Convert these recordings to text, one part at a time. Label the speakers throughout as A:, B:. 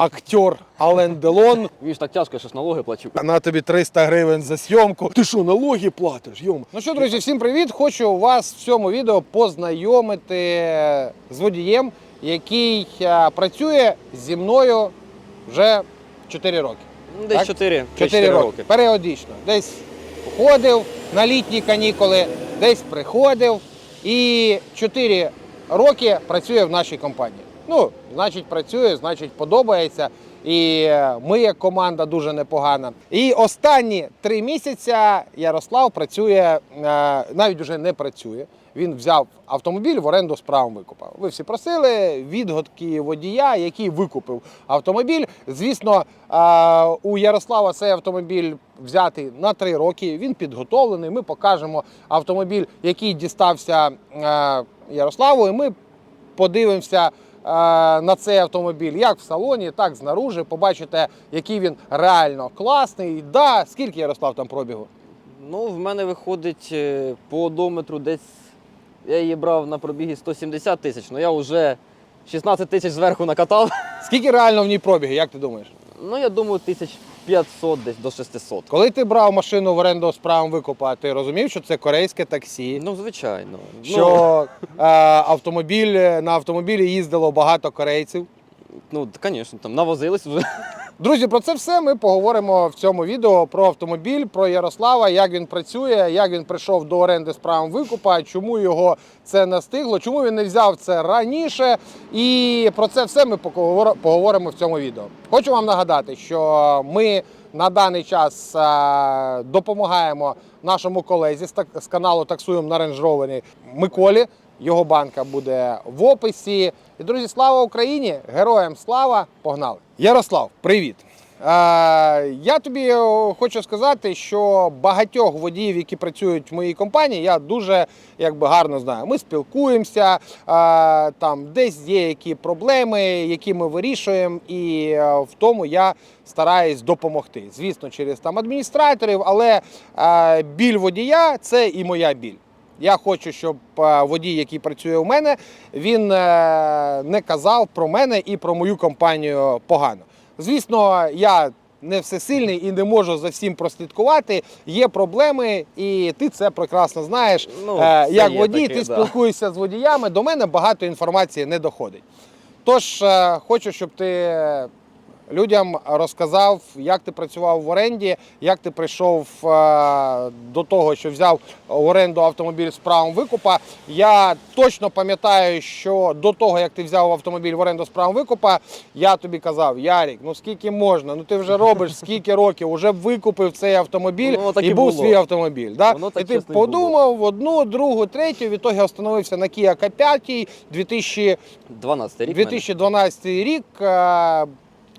A: актер Ален Делон.
B: Він ж так тяжко, я щось налоги плачу.
A: На тобі 300 гривень за зйомку. Ти що, налоги платиш? Йом. Ну що, друзі, всім привіт! Хочу вас в цьому відео познайомити з водієм, який е, працює зі мною вже 4 роки.
B: Ну, Десь
A: Так?
B: 4,
A: 4 роки. Періодично. Десь ходив на літні канікули, десь приходив. І 4 роки працює в нашій компанії. Ну, значить, працює, значить, подобається. І е, ми як команда дуже непогана. І останні три місяці Ярослав працює, е, навіть вже не працює. Він взяв автомобіль в оренду з правом викупа. Ви всі просили відгодки водія, який викупив автомобіль. Звісно, е, у Ярослава цей автомобіль взятий на три роки. Він підготовлений. Ми покажемо автомобіль, який дістався Ярославу. І ми подивимося на цей автомобіль як в салоні, так знаружи. Побачите, який він реально класний. Да, скільки Ярослав там пробігу?
B: Ну, в мене виходить е, по одометру десь. Я її брав на пробігі 170 тисяч, але я вже 16 тисяч зверху накатав.
A: Скільки реально в ній пробіги, як ти думаєш?
B: Ну, я думаю, 1500 десь до 600.
A: Коли ти брав машину в оренду з правом викупа, ти розумів, що це корейське таксі,
B: Ну, звичайно. Ну,
A: що е, автомобіль на автомобілі їздило багато корейців.
B: ну, звісно, там навозились вже.
A: Друзі, про це все ми поговоримо в цьому відео про автомобіль, про Ярослава, як він працює, як він прийшов до оренди з правом викупа, чому його це настигло, чому він не взяв це раніше. І про це все ми поговоримо в цьому відео. Хочу вам нагадати, що ми на даний час е, допомагаємо нашому колезі з, каналу Таксуємо на Rover Миколі. Його банка буде в описі. І друзі, слава Україні! Героям слава! Погнали! Ярослав, привіт! Е, я тобі е, хочу сказати, що багатьох водіїв, які працюють в моїй компанії, я дуже якби гарно знаю. Ми спілкуємося, е, там десь є які проблеми, які ми вирішуємо, і в тому я стараюсь допомогти. Звісно, через там адміністраторів, але біль водія це і моя біль. Я хочу, щоб е, водій, який працює у мене, він е, не казав про мене і про мою компанію погано. Звісно, я не всесильний і не можу за всім прослідкувати. Є проблеми, і ти це прекрасно знаєш.
B: Ну,
A: Е,
B: це
A: Як водій,
B: таке,
A: ти
B: да.
A: спілкуєшся з водіями. До мене багато інформації не доходить. Тож хочу, щоб ти людям розказав, як ти працював в оренді, як ти прийшов е, до того, що взяв в оренду автомобіль з правом викупа. Я точно пам'ятаю, що до того, як ти взяв автомобіль в оренду з правом викупа, я тобі казав: Ярік, ну скільки можна? Ну ти вже робиш скільки років, уже викупив цей автомобіль
B: Ну,
A: і був
B: було.
A: свій автомобіль. Да?
B: Воно так
A: і ти
B: і було.
A: подумав одну, другу, третю. В ітогі остановився на Kia K5 2000
B: 12 рік. в мене.
A: 2012 рік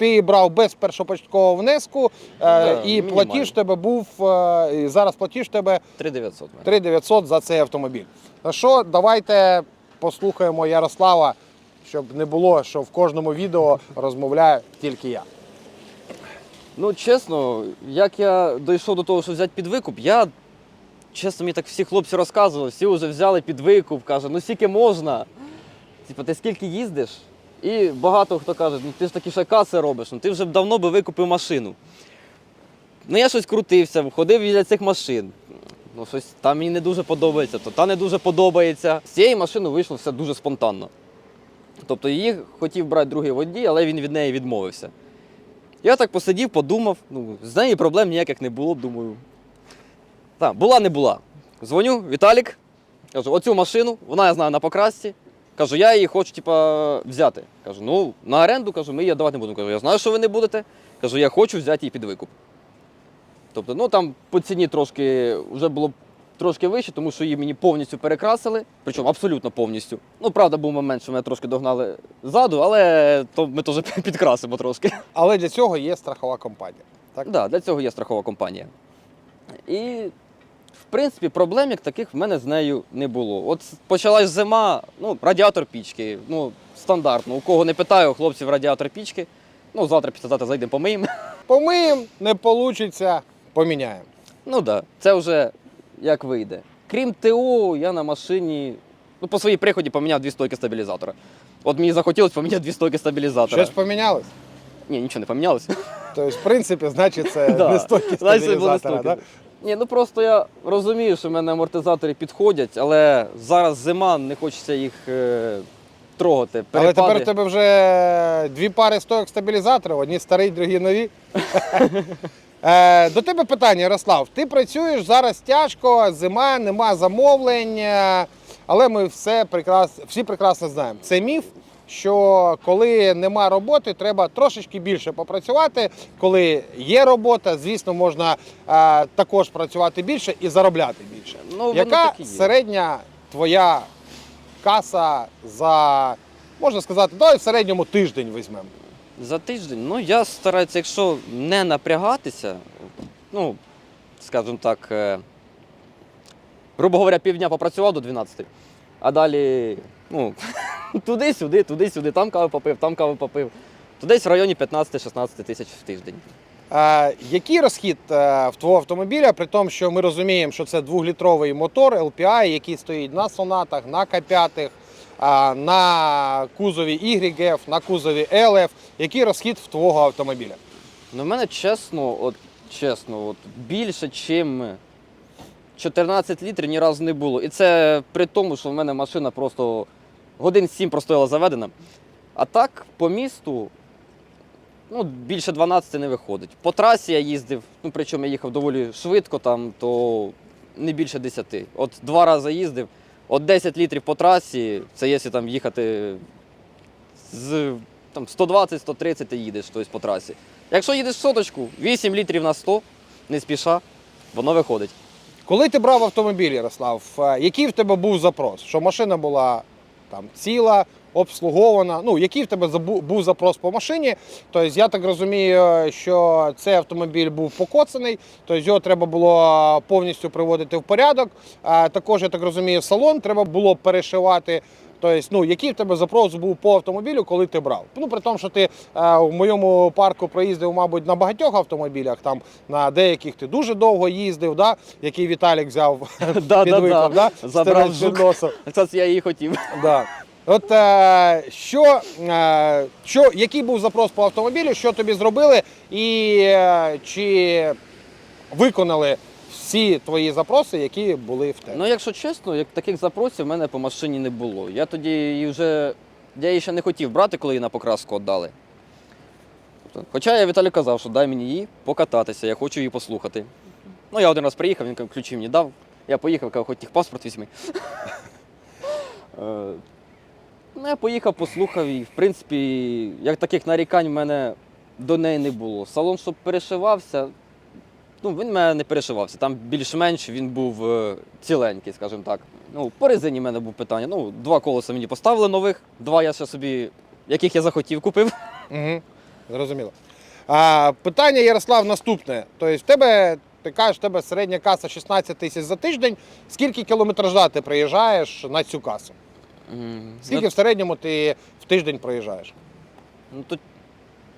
A: ти брав без першопочаткового внеску е,
B: Да,
A: і
B: мінімально.
A: платіж тебе був е, і зараз платіж тебе
B: 3900
A: 3900 за цей автомобіль. Ну що, давайте послухаємо Ярослава, щоб не було, що в кожному відео розмовляю тільки я.
B: Ну, чесно, як я дійшов до того, що взяти під викуп, я, чесно, мені так всі хлопці розказували, всі вже взяли під викуп, каже, ну скільки можна. Типа, ти скільки їздиш? І багато хто каже, ну ти ж такі ще каси робиш, ну ти вже давно би викупив машину. Ну я щось крутився, ходив біля цих машин. Ну, щось там мені не дуже подобається, то та не дуже подобається. З цієї машини вийшло все дуже спонтанно. Тобто її хотів брати другий водій, але він від неї відмовився. Я так посидів, подумав, ну, з нею проблем ніяких не було, думаю. Так, була не була. Дзвоню, Віталік. Кажу, оцю машину, вона я знаю на покрасці. Кажу, я її хочу, типа, взяти. Кажу, ну, на оренду, кажу, ми її давати не будемо. Кажу, я знаю, що ви не будете. Кажу, я хочу взяти її під викуп. Тобто, ну там по ціні трошки вже було трошки вище, тому що її мені повністю перекрасили, причому абсолютно повністю. Ну, правда, був момент, що мене трошки догнали ззаду, але то ми теж підкрасимо трошки.
A: Але для цього є страхова компанія. Так?
B: Да, для цього є страхова компанія. І, в принципі, проблем як таких в мене з нею не було. От почалась зима, ну, радіатор пічки, ну, стандартно. У кого не питаю, у хлопців радіатор пічки. Ну, завтра післязавтра зайдемо помиємо.
A: Помиємо, не вийде, поміняємо.
B: Ну так, да, це вже як вийде. Крім ТО, я на машині ну, по своїй приході поміняв дві стойки стабілізатора. От мені захотілося поміняти дві стойки стабілізатора.
A: Щось помінялось?
B: Ні, нічого не помінялося.
A: Тобто, в принципі, значить, це
B: Да.
A: не стойкість
B: Значить, це
A: стабілізатора. Да?
B: Ні, ну просто я розумію, що в мене амортизатори підходять, але зараз зима, не хочеться їх е, трогати.
A: Але
B: Перепади.
A: тепер у тебе вже дві пари стойок стабілізаторів, одні старі, другі нові. Е, До тебе питання, Ярослав. Ти працюєш зараз тяжко, зима, нема замовлень, е, але ми все прекрас... всі прекрасно знаємо. Це міф, що коли нема роботи, треба трошечки більше попрацювати. Коли є робота, звісно, можна е, також працювати більше і заробляти більше.
B: Ну,
A: Яка середня твоя каса за, можна сказати, давай в середньому тиждень візьмемо.
B: За тиждень, ну я стараюся, якщо не напрягатися, ну, скажімо так, е, грубо говоря, півдня попрацював до 12, а далі, ну, туди-сюди, туди-сюди, там каву попив, там каву попив. То десь в районі 15-16 тисяч в тиждень.
A: Е, який розхід е, в твого автомобіля, при тому, що ми розуміємо, що це двохлітровий мотор LPI, який стоїть на сонатах, на К5, е, на кузові YF, на кузові LF. Який розхід в твого автомобіля?
B: Ну, в мене чесно, от чесно, от більше, чим 14 літрів ні разу не було. І це при тому, що в мене машина просто годин 7 простояла заведена. А так, по місту, ну, більше 12 не виходить. По трасі я їздив, ну причому я їхав доволі швидко, там, то не більше 10. От два рази їздив, от 10 літрів по трасі, це якщо там їхати з там, 120-130 ти їдеш тобто, по трасі. Якщо їдеш в соточку, 8 літрів на 100, не спіша, воно виходить.
A: Коли ти брав автомобіль, Ярослав, е, який в тебе був запрос? Що машина була там ціла, обслугована? Ну, який в тебе був запрос по машині? Тобто, я так розумію, що цей автомобіль був покоцаний, тобто його треба було повністю приводити в порядок. Також, я так розумію, салон треба було перешивати. Тобто, ну, який в тебе запрос був по автомобілю, коли ти брав? Ну, при тому, що ти е, в моєму парку проїздив, мабуть, на багатьох автомобілях, там на деяких ти дуже довго їздив, да? який Віталік взяв
B: Да,
A: під
B: да,
A: виклад,
B: да.
A: да?
B: Забрав
A: під носом.
B: Кстати, я її хотів.
A: Да. От е, що, е, що, який був запрос по автомобілю, що тобі зробили, і е, чи виконали всі твої запроси, які були в тебе?
B: Ну, якщо чесно, як таких запросів в мене по машині не було. Я тоді її вже. Я її ще не хотів брати, коли її на покраску віддали. Тобто, Хоча я Віталію казав, що дай мені її покататися, я хочу її послухати. Ну, я один раз приїхав, він ключі мені дав. Я поїхав, казав, хоч їх паспорт візьми. Ну, я поїхав, послухав і, в принципі, як таких нарікань в мене до неї не було. Салон, щоб перешивався, ну, він мене не перешивався. Там більш-менш він був е, ціленький, скажімо так. Ну, по резині в мене був питання. Ну, два колеса мені поставили нових, два я ще собі, яких я захотів, купив.
A: Угу. Зрозуміло. А, питання, Ярослав, наступне. Тобто, в тебе, ти кажеш, в тебе середня каса 16 тисяч за тиждень. Скільки кілометража ти приїжджаєш на цю касу? Скільки
B: Ну,
A: в середньому ти в тиждень проїжджаєш?
B: ну, тут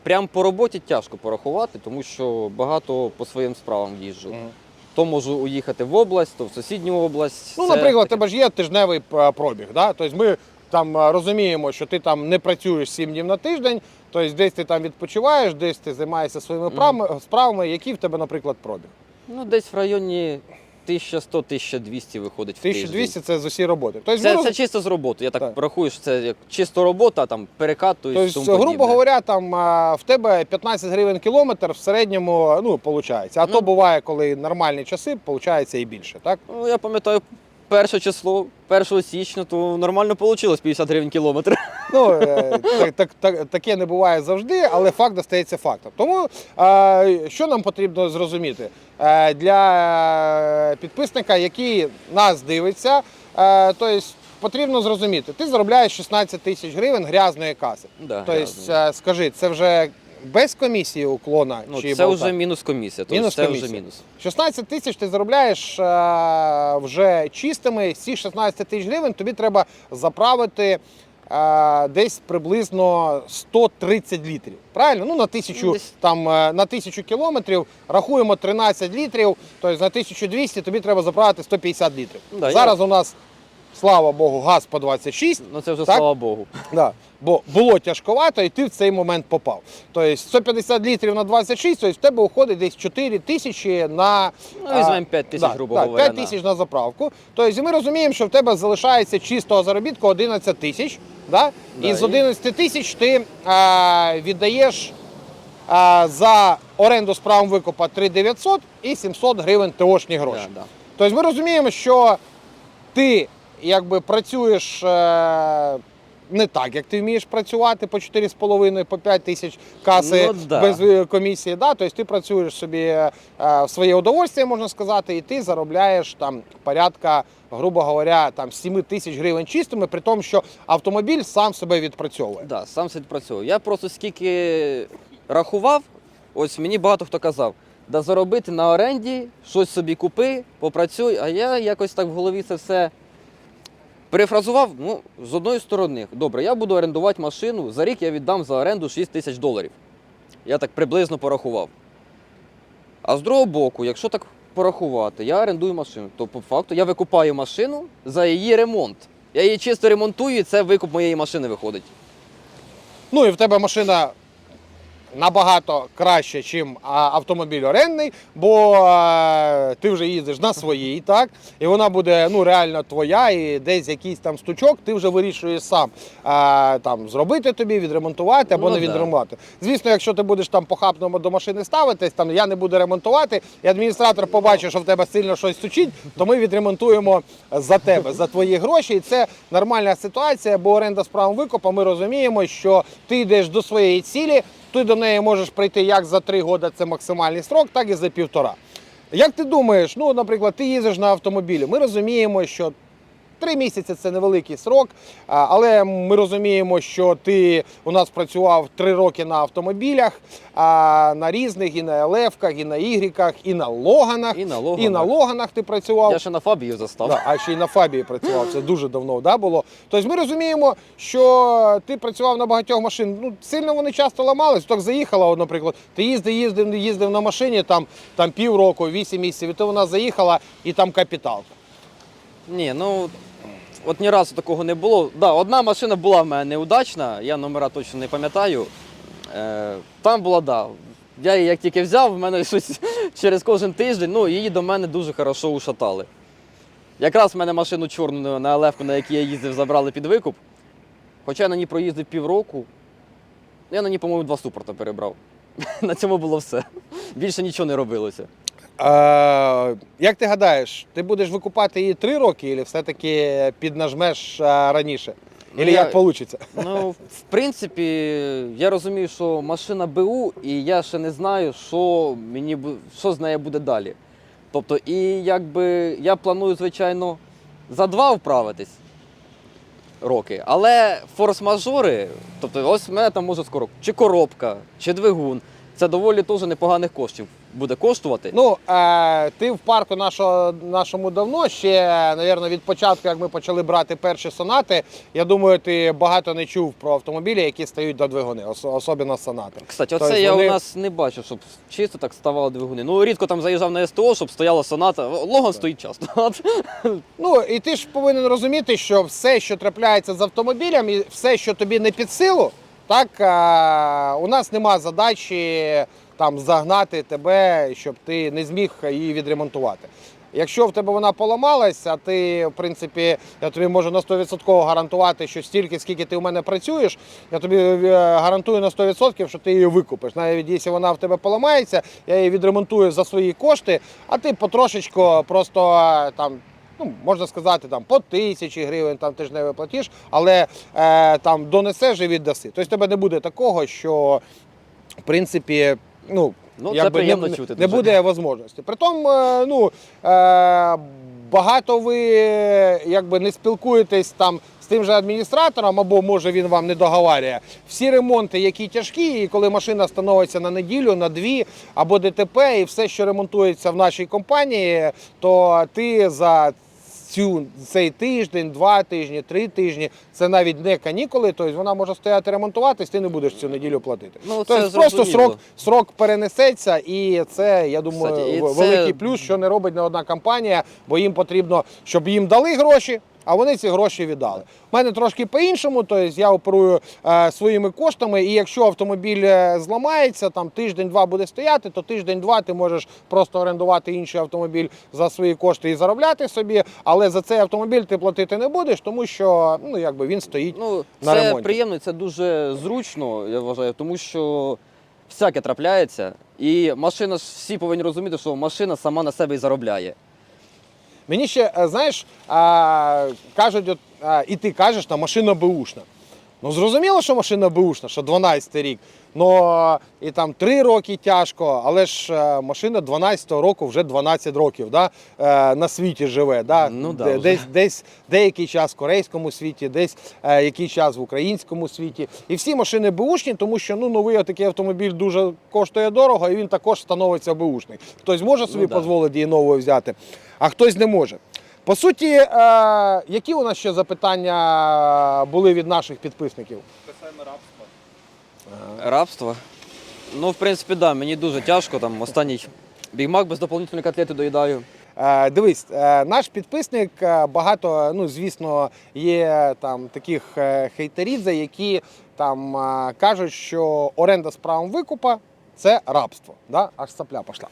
B: прям по роботі тяжко порахувати, тому що багато по своїм справам їжджу.
A: Мгм.
B: То можу уїхати в область, то в сусідню область.
A: Ну,
B: Це
A: наприклад, у
B: таке-
A: тебе ж є тижневий е, пробіг. Да? Тобто ми там е, розуміємо, що ти там не працюєш 7 днів на тиждень, тобто десь ти там відпочиваєш, десь ти займаєшся своїми
B: Мгм.
A: прав- справами. Який в тебе, наприклад, пробіг?
B: Ну, десь в районі 1100-1200 виходить в
A: 1200
B: тиждень.
A: це з усі роботи. Тобто,
B: Це,
A: ми
B: це
A: роз-
B: чисто з роботи. Я так,
A: Так.
B: рахую, що це як чисто робота, там перекатуюсь.
A: Тобто,
B: тому
A: грубо
B: подібне.
A: говоря, там а, в тебе 15 гривень кілометр в середньому ну, виходить. А
B: Ну.
A: то буває, коли нормальні часи, виходить і більше, так?
B: Ну, я пам'ятаю, перше число, 1 січня, то нормально вийшло 50 гривень кілометр.
A: Ну, е, так, так, так, таке не буває завжди, але факт остається фактом. Тому е, що нам потрібно зрозуміти Е, для підписника, який нас дивиться, е, тобто потрібно зрозуміти, ти заробляєш 16 тисяч гривень грязної каси.
B: Да,
A: Тобто, е, скажи, це вже без комісії уклона
B: ну,
A: чи
B: це
A: болта?
B: вже мінус комісія. Тобто
A: Мінус
B: це
A: комісія.
B: вже мінус.
A: 16 тисяч ти заробляєш е, вже чистими. Цих 16 тисяч гривень тобі треба заправити е, десь приблизно 130 літрів. Правильно? Ну на тисячу
B: Ну, десь.
A: там е, на тисячу кілометрів рахуємо 13 літрів. Тобто на 1200 тобі треба заправити 150 літрів.
B: Да, я-
A: Зараз у нас слава Богу, газ по 26.
B: Ну це вже
A: Так?
B: слава Богу.
A: Да. Бо було тяжковато, і ти в цей момент попав. Тобто 150 літрів на 26, тобто в тебе уходить десь 4 тисячі на.
B: Ну, візьмемо 5 тисяч, грубо говоря,
A: 5
B: на-
A: тисяч на заправку. Тобто ми розуміємо, що в тебе залишається чистого заробітку 11 тисяч. Да?
B: Да,
A: і з
B: і-
A: 11 тисяч ти а, віддаєш а, за оренду з правом викупа 3900 і 700 гривень ТОшні гроші.
B: Да, да.
A: Тобто ми розуміємо, що ти якби працюєш е, не так, як ти вмієш працювати по 4,5, по 5 тисяч каси
B: Ну, да.
A: без е, комісії. Да? Тобто ти працюєш собі е, в своє удовольствие, можна сказати, і ти заробляєш там порядка, грубо говоря, там 7 тисяч гривень чистими, при тому, що автомобіль сам себе відпрацьовує.
B: Да, сам сидить працюю. Я просто скільки рахував, ось мені багато хто казав, да заробити на оренді, щось собі купи, попрацюй, а я якось так в голові це все перефразував. Ну, з одної сторони, добре, я буду орендувати машину, за рік я віддам за оренду 6 тисяч доларів. Я так приблизно порахував. А з другого боку, якщо так порахувати, я орендую машину, то по факту я викупаю машину за її ремонт. Я її чисто ремонтую, і це викуп моєї машини виходить.
A: Ну і в тебе машина набагато краще, ніж автомобіль орендний, бо ти вже їздиш на своїй, так? І вона буде ну, реально твоя, і десь якийсь там стучок, ти вже вирішуєш сам там, зробити тобі, відремонтувати або
B: Ну,
A: не
B: да.
A: відремонтувати. Звісно, якщо ти будеш там похапно до машини ставитись, там я не буду ремонтувати, і адміністратор побачить, що в тебе сильно щось стучить, то ми відремонтуємо за тебе, за твої гроші. І це нормальна ситуація, бо оренда з правом викупа, ми розуміємо, що ти йдеш до своєї цілі, ти до неї можеш прийти як за три роки, це максимальний строк, так і за півтора. Як ти думаєш, ну, наприклад, ти їздиш на автомобілі, ми розуміємо, що Три місяці це невеликий срок, але ми розуміємо, що ти у нас працював три роки на автомобілях, на різних, і на ЛФ-ках, і на Ігріках, і на Логанах.
B: І на Логанах.
A: І на Логанах ти працював.
B: Я ще на Фабію застав.
A: Да, а ще й на Фабії працював, це дуже давно да, було. Тобто ми розуміємо, що ти працював на багатьох машинах. Ну, сильно вони часто ламались. Так заїхала, наприклад, ти їздив, їздив, їздив на машині там, там півроку, вісім місяців, і то вона заїхала і там капітал.
B: Ні, ну от ні разу такого не було. Да, одна машина була в мене неудачна, я номера точно не пам'ятаю. Е, там була, да. Я її як тільки взяв, в мене щось через кожен тиждень, ну її до мене дуже хорошо ушатали. Якраз в мене машину чорну на Алевку, на якій я їздив, забрали під викуп. Хоча я на ній проїздив півроку. Я на ній, по-моєму, два супорта перебрав. На цьому було все. Більше нічого не робилося.
A: Е, як ти гадаєш, ти будеш викупати її три роки, або все-таки піднажмеш е, раніше?
B: Ну,
A: Або
B: я-
A: як вийде?
B: Ну, в принципі, я розумію, що машина БУ, і я ще не знаю, що мені бу- що з нею буде далі. Тобто, і якби я планую, звичайно, за два вправитись роки, але форс-мажори, тобто, ось в мене там може скоро чи коробка, чи двигун. Це доволі теж непоганих коштів буде коштувати.
A: Ну, е, ти в парку нашого, нашому давно, ще, мабуть, від початку, як ми почали брати перші сонати, я думаю, ти багато не чув про автомобілі, які стають до двигуни, ос- особливо сонати.
B: Кстати, оце
A: Тобто
B: я
A: вони-
B: у нас не бачу, щоб чисто так ставали двигуни. Ну, рідко там заїжджав на СТО, щоб стояла соната. Логан стоїть часто.
A: Ну і ти ж повинен розуміти, що все, що трапляється з автомобілем, і все, що тобі не під силу, так а, у нас нема задачі там загнати тебе, щоб ти не зміг її відремонтувати. Якщо в тебе вона поламалась, а ти, в принципі, я тобі можу на 100% гарантувати, що стільки, скільки ти у мене працюєш, я тобі е, гарантую на 100%, що ти її викупиш. Навіть якщо вона в тебе поламається, я її відремонтую за свої кошти, а ти потрошечку просто е, там ну, можна сказати, там по тисячі гривень там ти ж не виплатиш, але е, там донесеш і віддаси. Тобто тебе не буде такого, що в принципі, ну.
B: Ну, це приємно
A: не,
B: чути
A: не
B: дуже.
A: буде можливості. Притом, е, ну, е, багато ви якби не спілкуєтесь там з тим же адміністратором, або може він вам не договарює. Всі ремонти, які тяжкі, і коли машина становиться на неділю, на дві або ДТП, і все, що ремонтується в нашій компанії, то ти за цю цей тиждень, два тижні, три тижні. Це навіть не канікули, тобто вона може стояти ремонтуватись, ти не будеш цю неділю платити.
B: Ну, це
A: тобто просто срок, срок перенесеться, і це, я думаю,
B: Кстати, і
A: в-
B: це-
A: великий плюс, що не робить не одна компанія, бо їм потрібно, щоб їм дали гроші. А вони ці гроші віддали. У мене трошки по-іншому, тобто я оперую е, своїми коштами, і якщо автомобіль е, зламається, там тиждень-два буде стояти, то тиждень-два ти можеш просто орендувати інший автомобіль за свої кошти і заробляти собі. Але за цей автомобіль ти платити не будеш, тому що ну якби він стоїть.
B: Ну,
A: на
B: це
A: ремонті.
B: приємно, це дуже зручно, я вважаю, тому що всяке трапляється. І машина ж всі повинні розуміти, що машина сама на себе і заробляє.
A: Мені ще, е, знаєш, кажуть, от, і ти кажеш, там машина беушна. Ну, зрозуміло, що машина беушна, що 12 рік. Ну і там 3 роки тяжко, але ж е, машина 12-го року вже 12 років да, е, на світі живе. Да?
B: Ну да, вже.
A: десь, десь деякий час в корейському світі, десь е, який час в українському світі. І всі машини беушні, тому що ну, новий такий автомобіль дуже коштує дорого, і він також становиться беушний. Хтось може собі
B: Ну да.
A: дозволити її новою взяти, а хтось не може. По суті, е, які у нас ще запитання були від наших підписників?
B: Рабство. Ну, в принципі, да, мені дуже тяжко. Там останній бігмак без доповнительної котлети доїдаю.
A: Е, дивись, е, наш підписник е, багато, ну звісно, є там таких е, хейтерідзе, які там е, кажуть, що оренда з правом викупа це рабство. Да? Аж сапля пішла.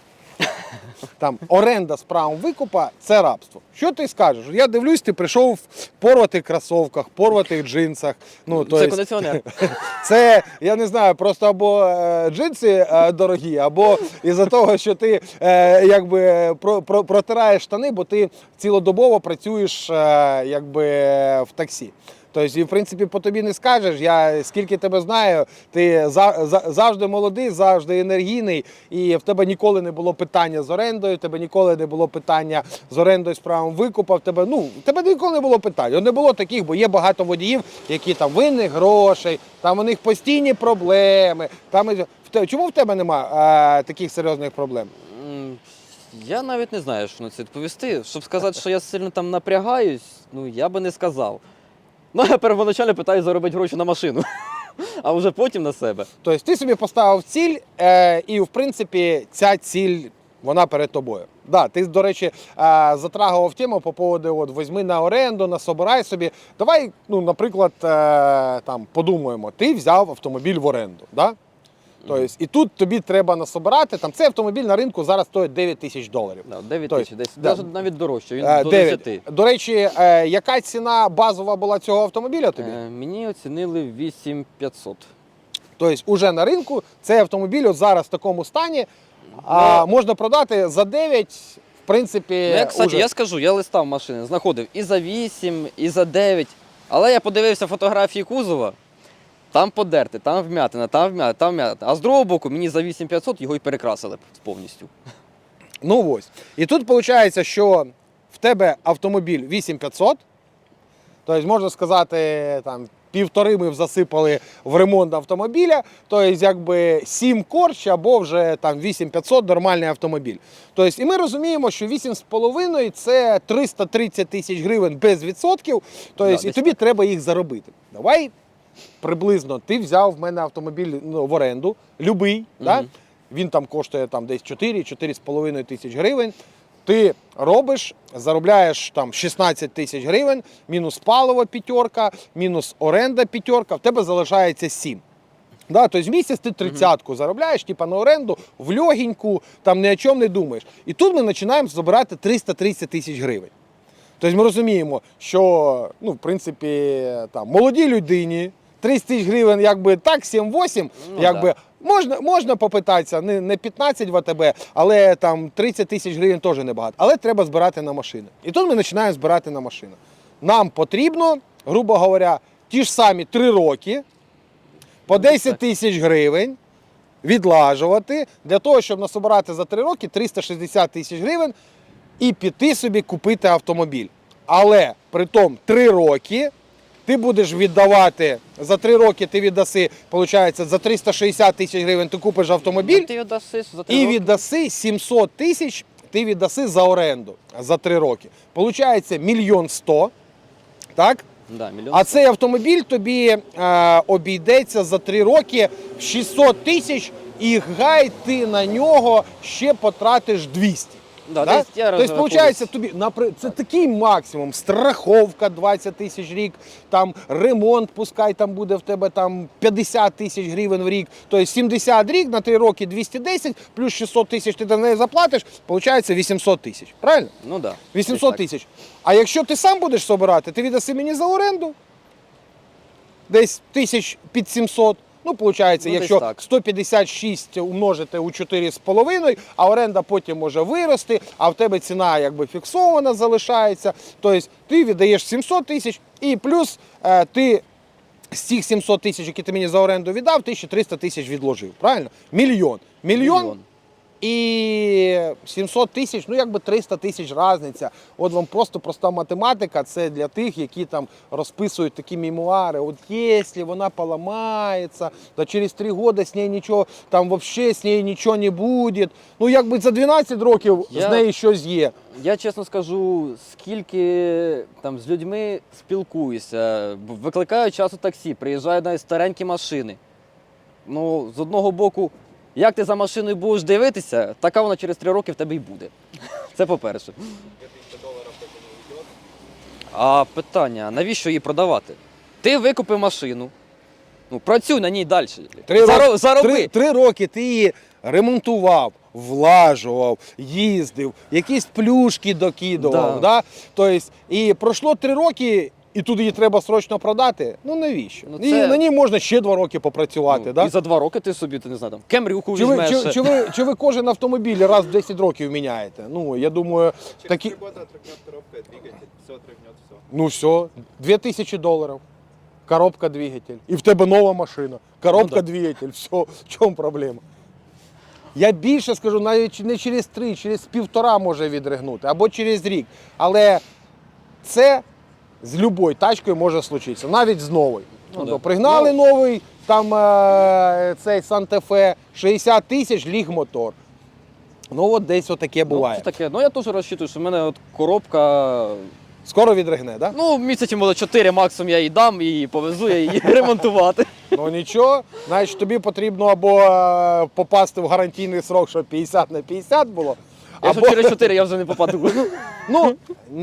A: Там оренда з правом викупа це рабство. Що ти скажеш? Я дивлюсь, ти прийшов в порватих кросовках, порватих джинсах. Ну, то
B: це
A: есть-
B: кондиціонер.
A: Це я не знаю, просто або е, джинси е, дорогі, або із-за того, що ти е, якби про, про, протираєш штани, бо ти цілодобово працюєш е, якби в таксі. Тобто, і в принципі, по тобі не скажеш. Я скільки тебе знаю, ти за, за, завжди молодий, завжди енергійний, і в тебе ніколи не було питання з орендою, в тебе ніколи не було питання з орендою з правом викупа. В тебе ну в тебе ніколи не було питань. Не було таких, бо є багато водіїв, які там винні грошей, там у них постійні проблеми. Там чому в тебе нема е, таких серйозних проблем?
B: Я навіть не знаю, що на це відповісти. Щоб сказати, що я сильно там напрягаюсь, ну я би не сказав. Ну, я первоначально питаю заробити гроші на машину, а вже потім на себе.
A: Тобто ти собі поставив ціль, е, і в принципі ця ціль вона перед тобою. Да, ти, до речі, е, затрагував тему по поводу от, возьми на оренду, насобирай собі. Давай, ну, наприклад, е, там подумаємо, ти взяв автомобіль в оренду. Да? Тобто, і тут тобі треба насобирати. Там цей автомобіль на ринку зараз стоїть 9 тисяч доларів.
B: Да, 9
A: Тобто,
B: тисяч, десь
A: да.
B: навіть навіть дорожче, він
A: Е,
B: до
A: 9.
B: 10.
A: До речі, е, яка ціна базова була цього автомобіля тобі?
B: Е, Мені оцінили 8500.
A: Тобто, уже на ринку цей автомобіль от зараз в такому стані а, можна продати за 9, в принципі.
B: Ну, я, кстати,
A: уже.
B: я скажу, я листав машини, знаходив і за 8, і за 9. Але я подивився фотографії кузова. Там подерти, там вмятина, там вмятина, там вмятина. А з другого боку, мені за 8500 його і перекрасили б повністю.
A: Ну ось. І тут виходить, що в тебе автомобіль 8500, тобто можна сказати, там. Півтори ми засипали в ремонт автомобіля, тобто якби 7 корч або вже там 8500 нормальний автомобіль. Тобто, і ми розуміємо, що 8,5 це 330 тисяч гривень без відсотків, тобто,
B: Да,
A: і тобі треба їх заробити. Давай приблизно ти взяв в мене автомобіль ну, в оренду, любий, да? Він там коштує там, десь 4-4,5 тисяч гривень. Ти робиш, заробляєш там 16 тисяч гривень, мінус паливо п'ятерка, мінус оренда п'ятерка, в тебе залишається 7. Да, тобто в місяць ти тридцятку заробляєш, типа на оренду, в льогіньку, там ні о чому не думаєш. І тут ми починаємо забирати 330 тисяч гривень. Тобто ми розуміємо, що ну, в принципі там молодій людині 30 тисяч гривень, якби так, 7-8,
B: Ну,
A: якби можна, можна попитатися, не, не 15 в АТБ, але там 30 тисяч гривень теж небагато. Але треба збирати на машини. І тут ми починаємо збирати на машину. Нам потрібно, грубо говоря, ті ж самі 3 роки по 10 тисяч гривень відлажувати для того, щоб насобирати за 3 роки 360 тисяч гривень і піти собі купити автомобіль. Але при тому 3 роки ти будеш віддавати за 3 роки ти віддаси, виходить, за 360 тисяч гривень ти купиш автомобіль
B: Ти його даси за три
A: і
B: роки.
A: віддаси 700 тисяч ти віддаси за оренду за 3 роки. Получається мільйон сто. Так?
B: Да, мільйон.
A: А цей автомобіль тобі е, обійдеться за 3 роки в 600 тисяч, і гай ти на нього ще потратиш 200.
B: Да, десь я
A: Тобто, виходить, тобі напри- це такий максимум. Страховка 20 тисяч рік, там ремонт, пускай там буде в тебе там 50 тисяч гривень в рік. Тобто 70 рік на 3 роки 210, плюс 600 тисяч ти до неї заплатиш, виходить 800 тисяч. Правильно?
B: Ну да.
A: 800 тисяч. А якщо ти сам будеш собирати, ти віддаси мені за оренду десь тисяч під 700. Ну, виходить,
B: Ну,
A: якщо
B: так.
A: 156 умножити у 4,5, а оренда потім може вирости, а в тебе ціна якби фіксована залишається. Тобто ти віддаєш 700 тисяч і плюс е, ти з цих 700 тисяч, які ти мені за оренду віддав, ти ще 300 тисяч відложив. Правильно? Мільйон. Мільйон,
B: Мільйон.
A: І 700 тисяч, ну якби 300 тисяч різниця. От вам просто проста математика. Це для тих, які там розписують такі мемуари. От якщо вона поламається, то через 3 роки з нею нічого, там взагалі з нею нічого не буде. Ну якби за 12 років
B: Я-
A: з нею щось є.
B: Я чесно скажу, скільки там з людьми спілкуюся, викликаю часу таксі, приїжджають навіть старенькі машини. Ну, з одного боку, як ти за машиною будеш дивитися, така вона через три роки в тебе і буде. Це по-перше. А питання, навіщо її продавати? Ти викупив машину, ну працюй на ній далі.
A: Три,
B: Заро-
A: роки,
B: зароби.
A: три, три роки ти її ремонтував, влажував, їздив, якісь плюшки докидував.
B: Да.
A: Да. Тобто, і пройшло три роки, і тут її треба срочно продати. Ну навіщо?
B: Ну,
A: І на ній можна ще два роки попрацювати.
B: Ну,
A: да?
B: І за два роки ти собі, ти не знаю, там, кемрюку
A: Чи ви, чи, чи, ви, чи ви кожен автомобіль раз в 10 років міняєте? Ну, я думаю,
C: Через
A: такі.
C: три года отрыгнет коробка, двигатель, все отрыгнет, все.
A: Ну все, 2000 доларів. Коробка, двигатель. І в тебе нова машина. Коробка,
B: Ну да.
A: двигатель. Все, в чому проблема? Я більше скажу, навіть не через три, через півтора може відригнути, або через рік. Але це з будь-якою тачкою може случитися, навіть з новою.
B: Ну
A: Ну,
B: да.
A: Пригнали новий, там е, цей Санта-Фе, 60 тисяч ліг мотор. Ну от десь отаке
B: Ну,
A: буває.
B: це таке. Ну я теж розчитую, що в мене от коробка.
A: Скоро відригне, так? Да?
B: Ну, місяці, може, 4 максимум я їй дам і повезу я її ремонтувати.
A: Ну нічого, значить тобі потрібно або е, попасти в гарантійний срок, щоб 50 на 50 було.
B: Якщо
A: Або,
B: через 4 я вже не попаду.
A: ну,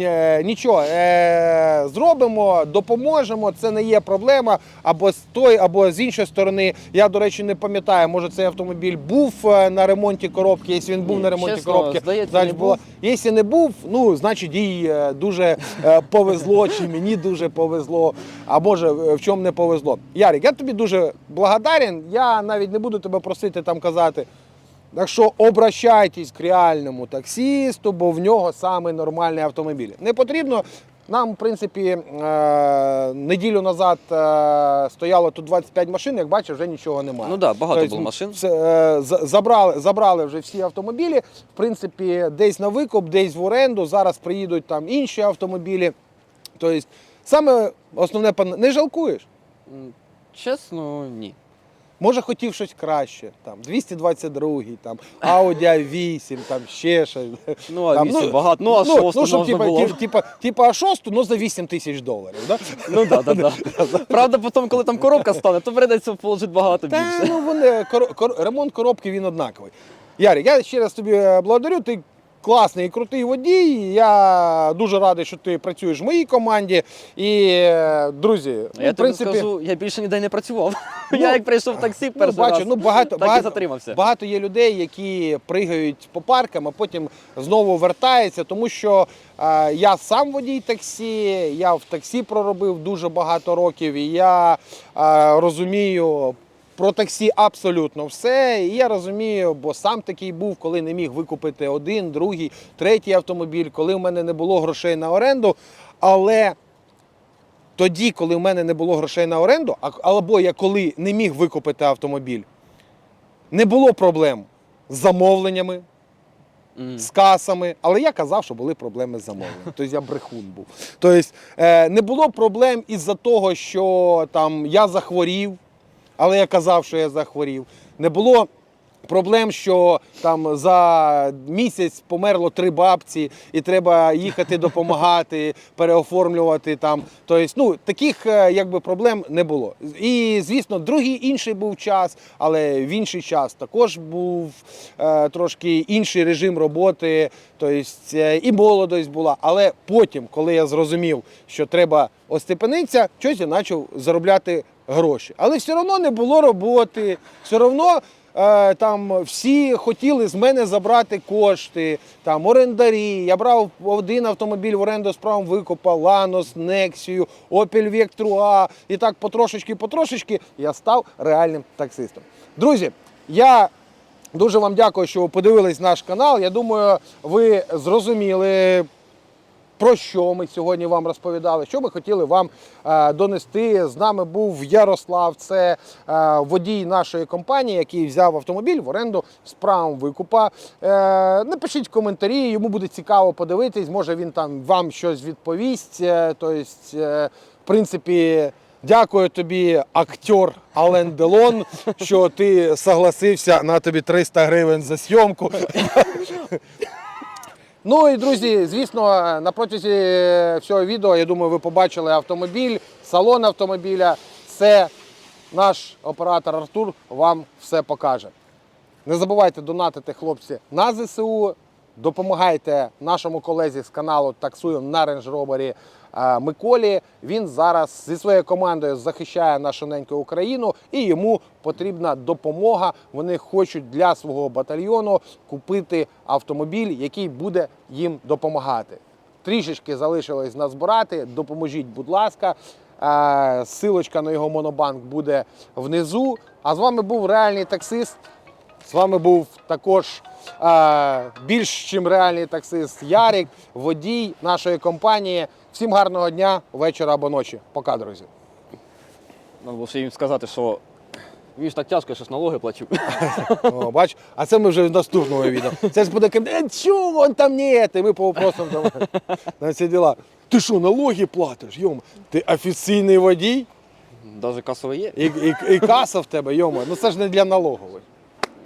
A: е, нічого, е, зробимо, допоможемо, це не є проблема. Або з тої, або з іншої сторони. Я, до речі, не пам'ятаю, може цей автомобіль був е, на ремонті коробки. Якщо він був на ремонті
B: чесно,
A: коробки,
B: здається, не був.
A: Якщо не був, ну значить їй дуже повезло, чи мені дуже повезло, а може в чому не повезло. Ярик, я тобі дуже благодарен. Я навіть не буду тебе просити там казати. Так що обращайтесь к реальному таксісту, бо в нього саме нормальний автомобіль. Не потрібно. Нам, в принципі, е, неділю назад е, стояло тут 25 машин, як бачиш, вже нічого немає.
B: Ну так, да, багато
A: Тобто,
B: було машин.
A: Е, забрали, забрали вже всі автомобілі. В принципі, десь на викуп, десь в оренду. Зараз приїдуть там інші автомобілі. Тобто, саме основне не жалкуєш.
B: Чесно, ні.
A: Може, хотів щось краще, там 222, там Audi A8, там ще щось.
B: Ну, а
A: Там,
B: 8 багато. Ну, а 6
A: ну, щоб,
B: можна
A: типа,
B: було.
A: типа, типа, типа, а шосту, ну за 8 тисяч доларів. Да?
B: Ну так, так, так. Правда, потім, коли там коробка стане, то прийдеться положити багато
A: Та
B: більше.
A: ну вони кор, кор, ремонт коробки він однаковий. Ярик, я ще раз тобі е, благодарю. Ти класний і крутий водій. Я дуже радий, що ти працюєш в моїй команді. І, е, друзі, ну,
B: Я
A: в
B: тобі
A: принципі,
B: скажу, я більше ніде не працював.
A: Ну,
B: я як прийшов в таксі
A: Ну, бачу,
B: раз,
A: ну багато,
B: так і затримався.
A: багато є людей, які пригають по паркам, а потім знову вертаються, тому що е, я сам водій таксі, я в таксі проробив дуже багато років, і я е, розумію. Про таксі абсолютно все. І я розумію, бо сам такий був, коли не міг викупити один, другий, третій автомобіль, коли в мене не було грошей на оренду. Але тоді, коли в мене не було грошей на оренду, або я коли не міг викупити автомобіль, не було проблем з замовленнями,
B: М.
A: з касами. Але я казав, що були проблеми з замовленням. Тобто я брехун був. Тобто е, не було проблем із-за того, що там я захворів, але я казав, що я захворів. Не було Проблем, що там за місяць померло три бабці, і треба їхати допомагати, переоформлювати там. Тобто, ну таких е, якби проблем не було. І звісно, другий інший був час, але в інший час також був е, трошки інший режим роботи. Тобто е, і молодость була. Але потім, коли я зрозумів, що треба остепенитися, щось я почав заробляти гроші. Але все одно не було роботи, все одно е, там всі хотіли з мене забрати кошти, там орендарі. Я брав один автомобіль в оренду з правом викупа, Ланос, Нексію, Opel Vectra І так потрошечки, потрошечки я став реальним таксистом. Друзі, я дуже вам дякую, що ви подивились наш канал. Я думаю, ви зрозуміли про що ми сьогодні вам розповідали, що ми хотіли вам е, донести. З нами був Ярослав, це е, водій нашої компанії, який взяв автомобіль в оренду з правом викупа. Е, напишіть коментарі, йому буде цікаво подивитись, може він там вам щось відповість. Тобто, в принципі. Дякую тобі, актер Ален Делон, що ти согласився на тобі 300 гривень за зйомку. Ну і друзі, звісно, на протязі всього відео, я думаю, ви побачили автомобіль, салон автомобіля. Це наш оператор Артур вам все покаже. Не забувайте донатити хлопці на ЗСУ. Допомагайте нашому колезі з каналу Таксуємо на Rover е, Миколі. Він зараз зі своєю командою захищає нашу неньку Україну і йому потрібна допомога. Вони хочуть для свого батальйону купити автомобіль, який буде їм допомагати. Трішечки залишилось назбирати. Допоможіть, будь ласка. Силочка на його монобанк буде внизу. А з вами був реальний таксист. З вами був також більш чим реальний таксист Ярік, водій нашої компанії. Всім гарного дня, вечора або ночі. Пока, друзі.
B: Треба було ще їм сказати, що він ж так тяжко, я щось налоги плачу.
A: О, бач, а це ми вже в наступному відео. Це ж буде е, чого он там не І ми по вопросам там на ці діла. Ти що, налоги платиш? Йома, ти офіційний водій
B: Навіть касовий є.
A: і, і, і каса в тебе, йома. Ну це ж не для налогової.